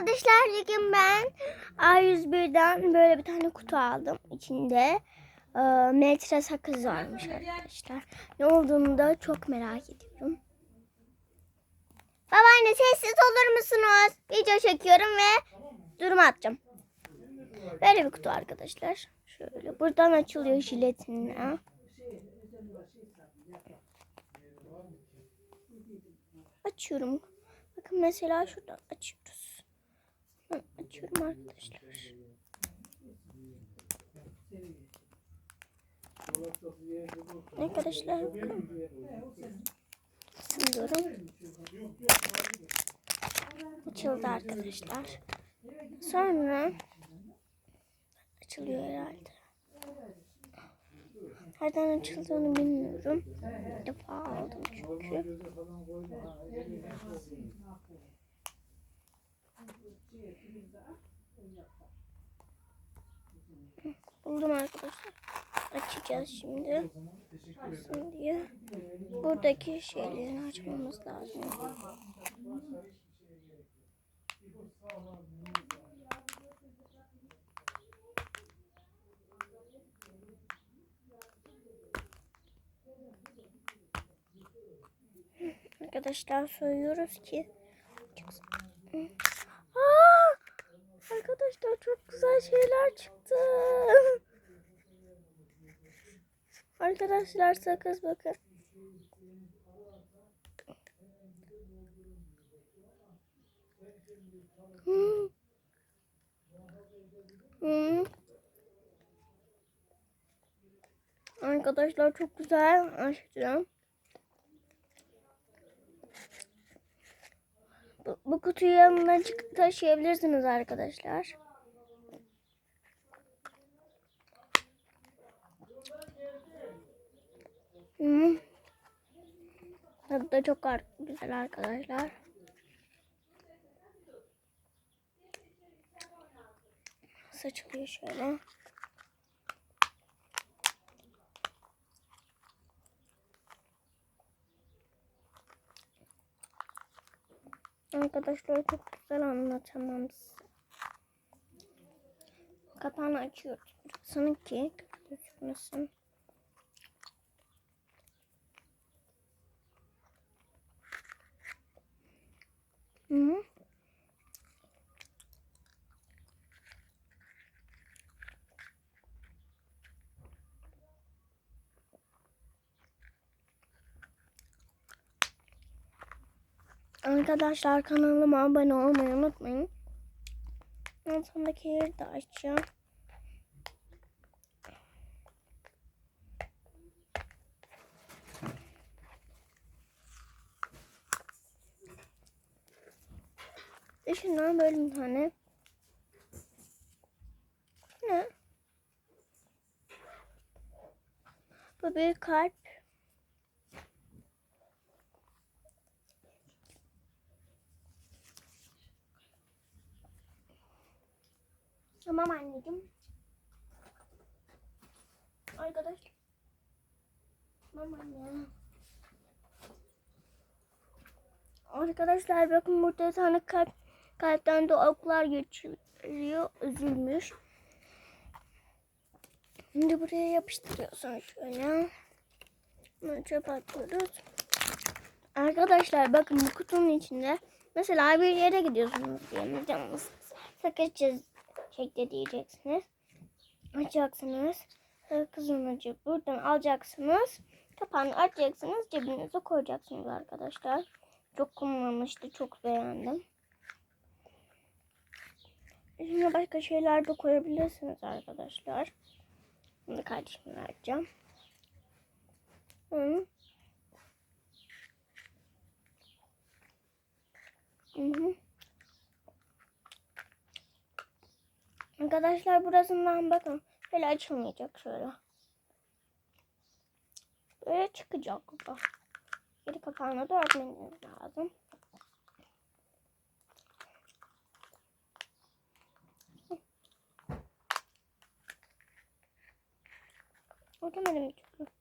arkadaşlar bugün ben A101'den böyle bir tane kutu aldım. İçinde e, metre sakız varmış arkadaşlar. Ne olduğunu da çok merak ediyorum. Babaanne sessiz olur musunuz? Video çekiyorum ve durum atacağım. Böyle bir kutu arkadaşlar. Şöyle buradan açılıyor jiletinle. Açıyorum. Bakın mesela şuradan açıyoruz. Açıyorum arkadaşlar. Arkadaşlar bakın. Sınıyorum. Açıldı arkadaşlar. Sonra açılıyor herhalde. Nereden açıldığını bilmiyorum. Bir defa aldım çünkü. Buldum arkadaşlar. Açacağız şimdi. Diye. Buradaki şeyleri açmamız lazım. Arkadaşlar soyuyoruz ki. Aa! Arkadaşlar çok güzel şeyler çıktı. Arkadaşlar sakız bakın. Hmm. Hmm. Arkadaşlar çok güzel açacağım. Bu, bu kutuyu yanına taşıyabilirsiniz arkadaşlar. Hmm. Tadı da çok güzel arkadaşlar. Saçılıyor şöyle. Arkadaşlar çok güzel anlatamam size. Kapağını açıyoruz. Sanki gözükmesin. Hı. Arkadaşlar kanalıma abone olmayı unutmayın. Ben sondaki yeri de açacağım. Dışından böyle bir tane. Ne? Bu bir kalp. Tamam anneciğim. Arkadaş. Tamam anne. Arkadaşlar bakın burada tane kalp, kalpten de oklar geçiriyor. Üzülmüş. Şimdi buraya yapıştırıyorsun şöyle. Bunu çöpe atıyoruz. Arkadaşlar bakın bu kutunun içinde mesela bir yere gidiyorsunuz diyelim canınız çiz şekli diyeceksiniz. Açacaksınız. Sakızın ucu buradan alacaksınız. Kapağını açacaksınız. Cebinize koyacaksınız arkadaşlar. Çok kullanışlı. Çok beğendim. Şimdi başka şeyler de koyabilirsiniz arkadaşlar. Şimdi kardeşime vereceğim. Hı. Hı hı. Arkadaşlar burasından bakın. Böyle açılmayacak şöyle. Böyle çıkacak bu. Geri kapağını da örtmeniz lazım. Örtemedim çünkü.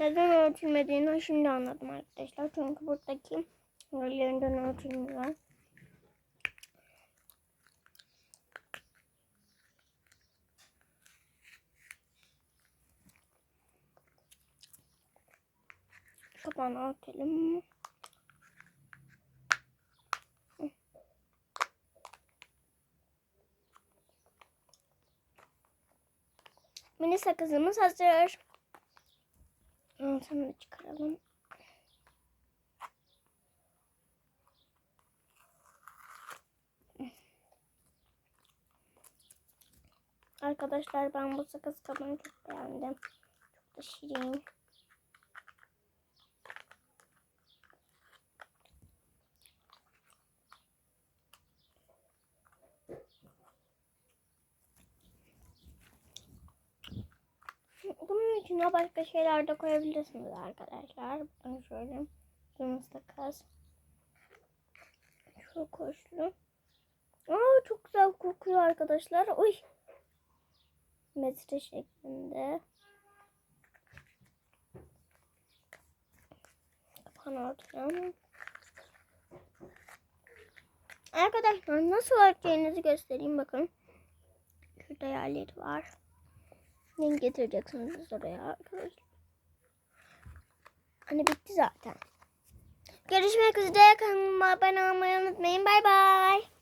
Neden örtülmediğini şimdi anladım arkadaşlar. Çünkü buradaki yerlerinden örtülmüyor. Kapağını örtelim. Mini sakızımız hazır. Da çıkaralım. Arkadaşlar ben bu sakız kabını çok beğendim. Çok da şirin. İçine başka şeyler de koyabilirsiniz arkadaşlar. Bakın şöyle. Kırmızı takas. Çok hoşlu. Aa çok güzel kokuyor arkadaşlar. Uy. Metre şeklinde. Kapağını örteceğim. Arkadaşlar nasıl örteceğinizi göstereyim bakın. Şurada yerleri var. Ne getireceksiniz oraya arkadaşlar? Hani bitti zaten. Görüşmek üzere. Kanalıma abone olmayı unutmayın. Bay bay.